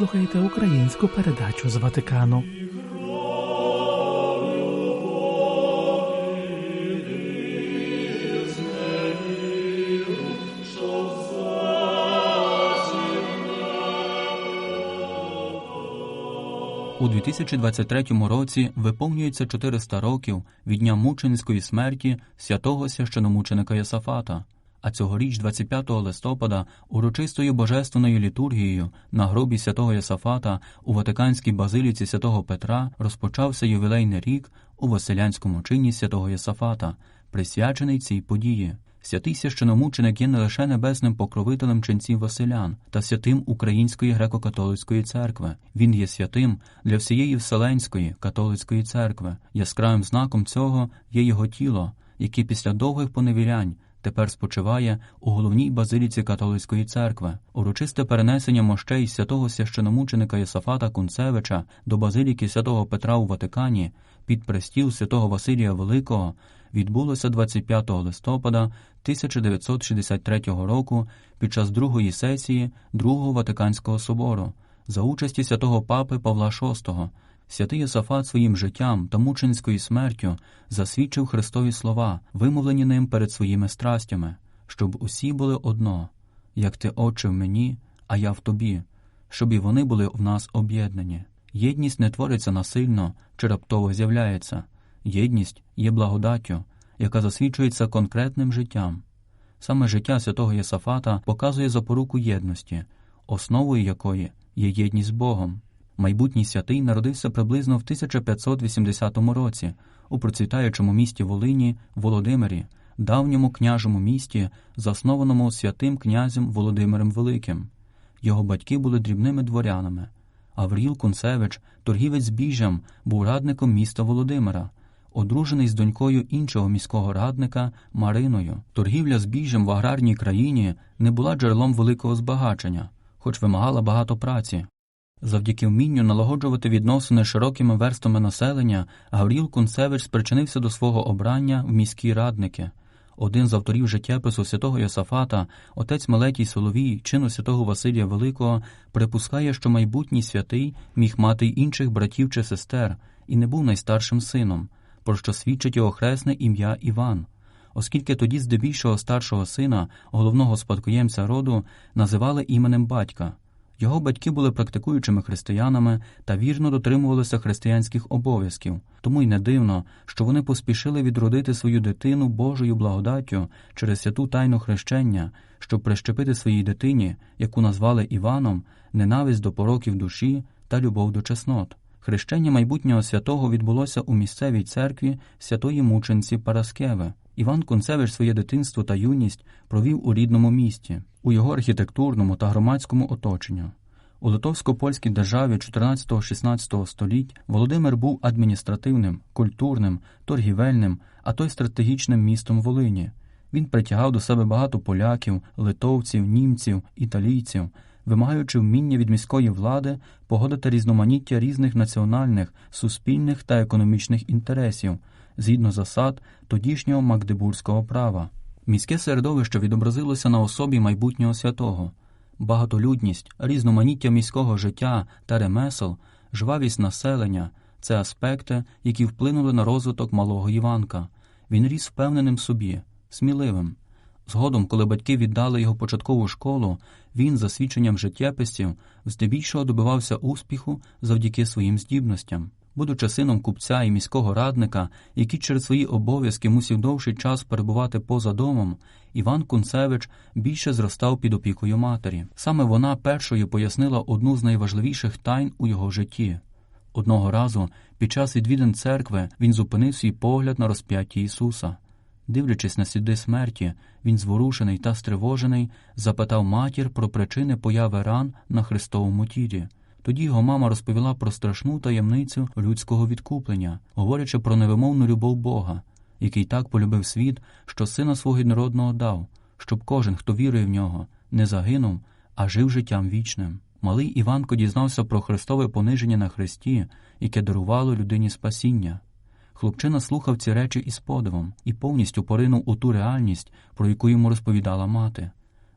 Слухаєте українську передачу з Ватикану. У 2023 році виповнюється 400 років від дня мученицької смерті святого священомученика Єсафата. А цьогоріч, 25 листопада, урочистою божественною літургією на гробі святого Єсафата у Ватиканській базиліці святого Петра розпочався ювілейний рік у Василянському чині святого Єсафата, присвячений цій події. Святий священомученик є не лише небесним покровителем ченців Василян та святим Української греко-католицької церкви. Він є святим для всієї Вселенської католицької церкви. Яскравим знаком цього є його тіло, яке після довгих поневірянь тепер спочиває у головній базиліці католицької церкви. Урочисте перенесення мощей святого священомученика Єсафата Кунцевича до базиліки святого Петра у Ватикані під престіл святого Василія Великого відбулося 25 листопада 1963 року під час другої сесії Другого Ватиканського собору за участі святого папи Павла VI. Святий Єсафат своїм життям та мученською смертю засвідчив Христові слова, вимовлені ним перед своїми страстями, щоб усі були одно, як ти, Отче, в мені, а я в тобі, щоб і вони були в нас об'єднані. Єдність не твориться насильно чи раптово з'являється. Єдність є благодаттю, яка засвідчується конкретним життям. Саме життя святого Єсафата показує запоруку єдності, основою якої є єдність з Богом. Майбутній святий народився приблизно в 1580 році у процвітаючому місті Волині Володимирі, давньому княжому місті, заснованому святим князем Володимиром Великим. Його батьки були дрібними дворянами. Авріл Кунцевич, торгівець збіжжям, був радником міста Володимира, одружений з донькою іншого міського радника Мариною. Торгівля збіжжям в аграрній країні не була джерелом великого збагачення, хоч вимагала багато праці. Завдяки вмінню налагоджувати відносини широкими верстами населення, Гавріл Кунцевич спричинився до свого обрання в міські радники. Один з авторів життєпису святого Йосафата, отець Мелетій Соловій, чину святого Василія Великого, припускає, що майбутній святий міг мати й інших братів чи сестер і не був найстаршим сином, про що свідчить його хресне ім'я Іван. Оскільки тоді здебільшого старшого сина, головного спадкоємця роду, називали іменем батька. Його батьки були практикуючими християнами та вірно дотримувалися християнських обов'язків, тому й не дивно, що вони поспішили відродити свою дитину Божою благодаттю через святу тайну хрещення, щоб прищепити своїй дитині, яку назвали Іваном, ненависть до пороків душі та любов до чеснот. Хрещення майбутнього святого відбулося у місцевій церкві святої мученці Параскеви. Іван Концевич своє дитинство та юність провів у рідному місті, у його архітектурному та громадському оточенню. У Литовсько-польській державі 14-16 століть Володимир був адміністративним, культурним, торгівельним, а то й стратегічним містом Волині. Він притягав до себе багато поляків, литовців, німців, італійців, вимагаючи вміння від міської влади погодити різноманіття різних національних, суспільних та економічних інтересів згідно засад тодішнього магдебурзького права. Міське середовище відобразилося на особі майбутнього святого. Багатолюдність, різноманіття міського життя та ремесел, жвавість населення це аспекти, які вплинули на розвиток малого Іванка. Він ріс впевненим собі, сміливим. Згодом, коли батьки віддали його початкову школу, він, за свідченням життєписців, здебільшого добивався успіху завдяки своїм здібностям. Будучи сином купця і міського радника, який через свої обов'язки мусив довший час перебувати поза домом, Іван Кунцевич більше зростав під опікою матері. Саме вона першою пояснила одну з найважливіших тайн у його житті. Одного разу, під час відвідин церкви, він зупинив свій погляд на розп'ятті Ісуса. Дивлячись на сліди смерті, він, зворушений та стривожений, запитав матір про причини появи ран на Христовому тілі. Тоді його мама розповіла про страшну таємницю людського відкуплення, говорячи про невимовну любов Бога, який так полюбив світ, що сина свого єднородного дав, щоб кожен, хто вірує в нього, не загинув, а жив життям вічним. Малий Іванко дізнався про Христове пониження на Христі, яке дарувало людині спасіння. Хлопчина слухав ці речі із подивом і повністю поринув у ту реальність, про яку йому розповідала мати.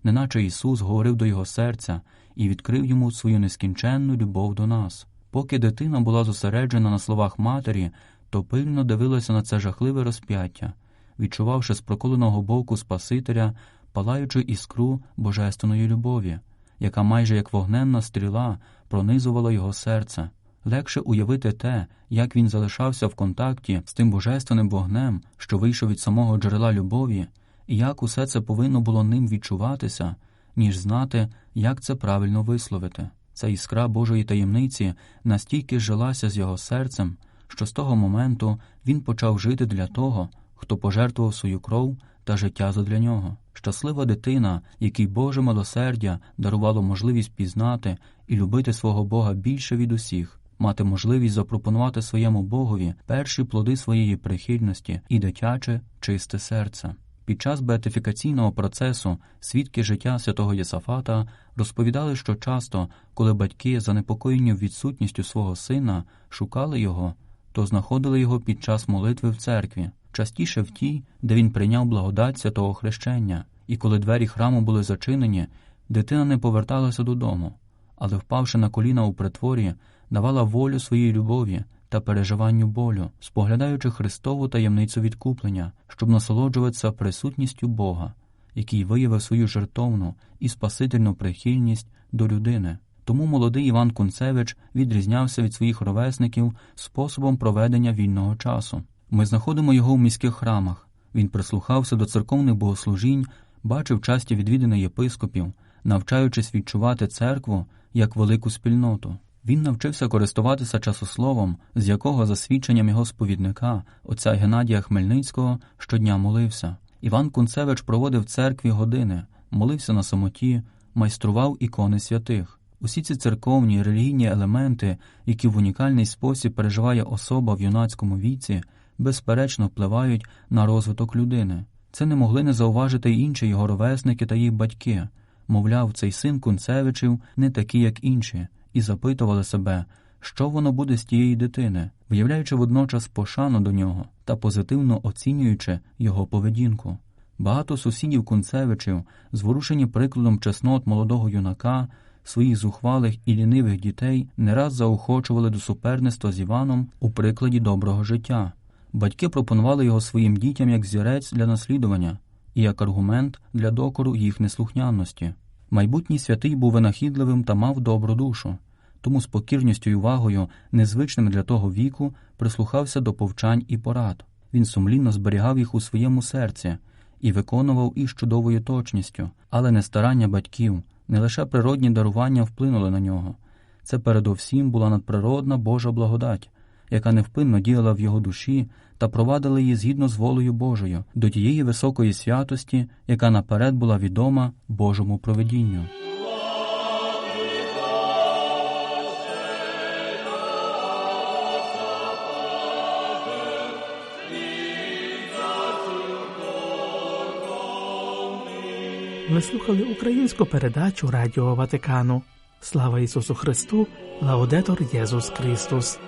неначе Ісус говорив до його серця і відкрив йому свою нескінченну любов до нас. Поки дитина була зосереджена на словах матері, то пильно дивилася на це жахливе розп'яття, відчувавши з проколеного боку Спасителя палаючу іскру божественної любові, яка майже як вогненна стріла пронизувала його серце. Легше уявити те, як він залишався в контакті з тим божественним вогнем, що вийшов від самого джерела любові, і як усе це повинно було ним відчуватися, ніж знати, як це правильно висловити. Ця іскра Божої таємниці настільки жилася з його серцем, що з того моменту він почав жити для того, хто пожертвував свою кров та життя задля нього. Щаслива дитина, якій Боже милосердя дарувало можливість пізнати і любити свого Бога більше від усіх, мати можливість запропонувати своєму Богові перші плоди своєї прихильності і дитяче, чисте серце. Під час беатифікаційного процесу свідки життя святого Єсафата розповідали, що часто, коли батьки, занепокоєні відсутністю свого сина, шукали його, то знаходили його під час молитви в церкві, частіше в тій, де він прийняв благодать святого хрещення, і коли двері храму були зачинені, дитина не поверталася додому, але, впавши на коліна у притворі, давала волю своїй любові та переживанню болю, споглядаючи Христову таємницю відкуплення, щоб насолоджуватися присутністю Бога, який виявив свою жертовну і спасительну прихильність до людини. Тому молодий Іван Кунцевич відрізнявся від своїх ровесників способом проведення вільного часу. Ми знаходимо його в міських храмах. Він прислухався до церковних богослужінь, бачив часті відвідини єпископів, навчаючись відчувати церкву як велику спільноту. Він навчився користуватися часословом, з якого, за свідченням його сповідника, отця Геннадія Хмельницького, щодня молився. Іван Кунцевич проводив в церкві години, молився на самоті, майстрував ікони святих. Усі ці церковні релігійні елементи, які в унікальний спосіб переживає особа в юнацькому віці, безперечно впливають на розвиток людини. Це не могли не зауважити й інші його ровесники та їх батьки. Мовляв, цей син Кунцевичів не такий, як інші і запитували себе, що воно буде з тієї дитини, виявляючи водночас пошану до нього та позитивно оцінюючи його поведінку. Багато сусідів Кунцевичів, зворушені прикладом чеснот молодого юнака, своїх зухвалих і лінивих дітей не раз заохочували до суперництва з Іваном у прикладі доброго життя. Батьки пропонували його своїм дітям як зірець для наслідування і як аргумент для докору їх неслухняності. Майбутній святий був винахідливим та мав добру душу, тому з покірністю й увагою, незвичним для того віку, прислухався до повчань і порад. Він сумлінно зберігав їх у своєму серці і виконував із чудовою точністю, але не старання батьків, не лише природні дарування вплинули на нього. Це передовсім була надприродна Божа благодать, яка невпинно діяла в його душі та провадила її згідно з волею Божою до тієї високої святості, яка наперед була відома Божому проведінню. Ви слухали українську передачу Радіо Ватикану. Слава Ісусу Христу! Лаудетор Єсус Христос!